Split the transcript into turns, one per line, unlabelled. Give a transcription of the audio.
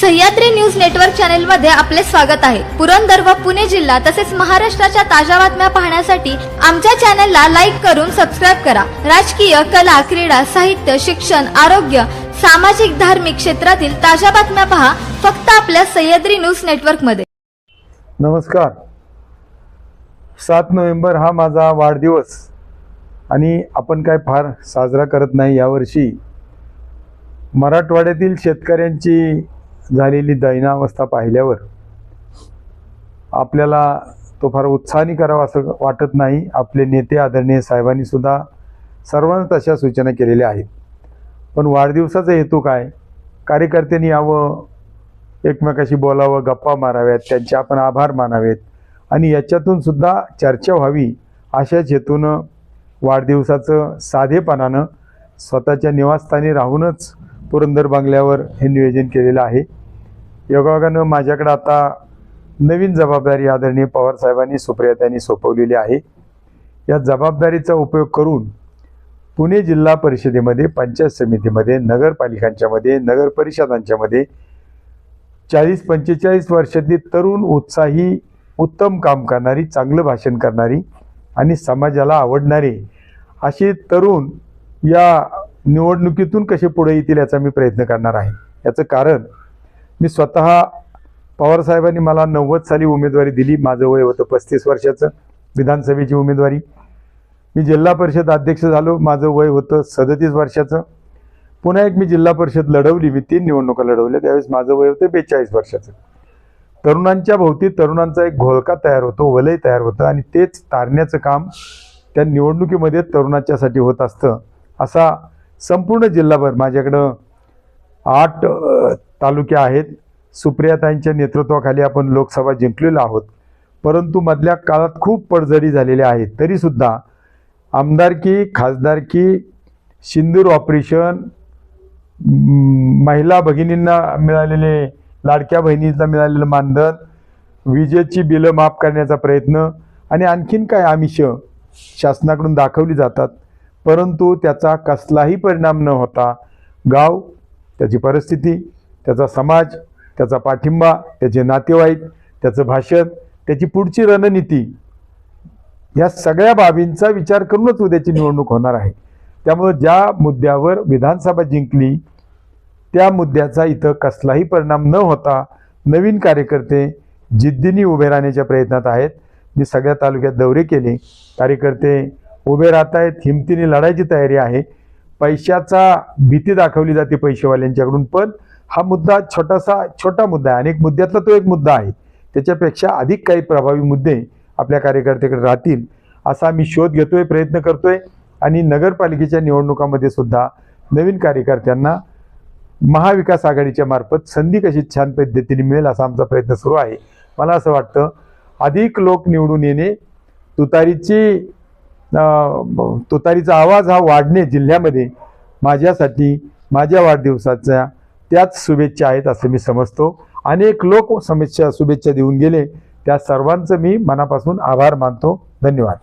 Sahyadri news network चॅनलमध्ये आपले स्वागत आहे. पुरंदर व पुणे जिल्हा तसेच महाराष्ट्राच्या ताज्या बातम्या पाहण्यासाठी आमच्या चॅनलला लाईक करून सबस्क्राईब करा. राजकीय कला क्रीडा साहित्य शिक्षण आरोग्य सामाजिक धार्मिक क्षेत्रातील ताज्या बातम्या पहा फक्त आपल्या सह्याद्री न्यूज नेटवर्कमध्ये
नमस्कार. सात नोव्हेंबर हा माझा वाढदिवस आणि आपण काय फार साजरा करत नाही यावर्षी मराठवाड्यातील शेतकऱ्यांची झालेली दैनावस्था पाहिल्यावर आपल्याला तो फार उत्साहाने करावा असं वाटत नाही. आपले नेते आदरणीय साहेबांनी सुद्धा सर्वांना तशा सूचना केलेल्या आहेत. पण वाढदिवसाचा हेतू काय? कार्यकर्त्यांनी यावं एकमेकाशी बोलावं गप्पा माराव्यात त्यांचे आपण आभार मानावेत आणि याच्यातून सुद्धा चर्चा व्हावी अशाच हेतूनं वाढदिवसाचं साधेपणानं स्वतःच्या निवासस्थानी राहूनच पुरंदर बांगल्यावर हे नियोजन केलेलं आहे. योगायोगानं माझ्याकडं आता नवीन जबाबदारी आदरणीय पवारसाहेबांनी सुप्रियातांनी सोपवलेली आहे. या जबाबदारीचा उपयोग करून पुणे जिल्हा परिषदेमध्ये पंचायत समितीमध्ये नगरपालिकांच्यामध्ये नगर परिषदांच्यामध्ये चाळीस पंचेचाळीस वर्षातली तरुण उत्साही उत्तम काम करणारी चांगलं भाषण करणारी आणि समाजाला आवडणारी अशी तरुण या निवडणुकीतून कसे पुढे येतील याचा मी प्रयत्न करणार आहे. याचं कारण मी स्वतः पवारसाहेबांनी मला नव्वद साली उमेदवारी दिली. माझं वय होतं पस्तीस वर्षाचं विधानसभेची उमेदवारी. मी जिल्हा परिषद अध्यक्ष झालो. माझं वय होतं सदतीस वर्षाचं. पुन्हा एक मी जिल्हा परिषद लढवली. मी तीन निवडणुका लढवल्या. त्यावेळेस माझं वय होतं बेचाळीस वर्षाचं. तरुणांच्या भोवती तरुणांचा एक घोळका तयार होतो वलय तयार होतं आणि तेच तारण्याचं काम त्या निवडणुकीमध्ये तरुणाच्यासाठी होत असतं. असा संपूर्ण जिल्हाभर माझ्याकडं आठ तालुके आहेत. सुप्रियाताईंच्या नेतृत्वाखाली आपण लोकसभा जिंकलेलो आहोत. परंतु मधल्या काळात खूप पडझडी झालेल्या आहेत तरीसुद्धा आमदारकी खासदारकी सिंदूर ऑपरेशन महिला भगिनींना मिळालेले लाडक्या बहिणींना मिळालेलं मानधन विजेची बिलं माफ करण्याचा प्रयत्न आणि आणखीन काय आमिष शासनाकडून दाखवली जातात. परंतु त्याचा कसलाही परिणाम न होता गाव त्याची परिस्थिती त्याचा समाज त्याचा पाठिंबा त्याचे नातेवाईक त्याचं भाषण त्याची पुढची रणनीती या सगळ्या बाबींचा विचार करूनच उद्याची निवडणूक होणार आहे. त्यामुळं ज्या मुद्द्यावर विधानसभा जिंकली त्या मुद्द्याचा इथं कसलाही परिणाम न होता नवीन कार्यकर्ते जिद्दीने उभे राहण्याच्या प्रयत्नात आहेत. मी सगळ्या तालुक्यात दौरे केले. कार्यकर्ते उभे राहत आहेत हिमतीने लढायची तयारी आहे. पैशाचा भीती दाखवली जाते पैसेवाल्यांच्याकडून पण हा मुद्दा छोटासा छोटा मुद्दा आहे. अनेक मुद्द्यातला तो एक मुद्दा आहे. त्याच्यापेक्षा अधिक काही प्रभावी मुद्दे आपल्या कार्यकर्त्याकडे राहतील असा मी शोध घेतोय प्रयत्न करतोय. आणि नगरपालिकेच्या निवडणुकामध्ये सुद्धा नवीन कार्यकर्त्यांना महाविकास आघाडीच्या मार्फत संधी कशी छान पद्धतीने मिळेल असा आमचा प्रयत्न सुरू आहे. मला असं वाटतं अधिक लोक निवडून येणे तुतारीची तुतारीचा आवाज हा वाढणे जिल्ह्यामध्ये माझ्यासाठी माझ्या वाढदिवसाच्या त्याच शुभेच्छा आहेत असं मी समजतो. अनेक लोक शुभेच्छा शुभेच्छा देऊन गेले. त्या सर्वांचं मी मनापासून आभार मानतो. धन्यवाद.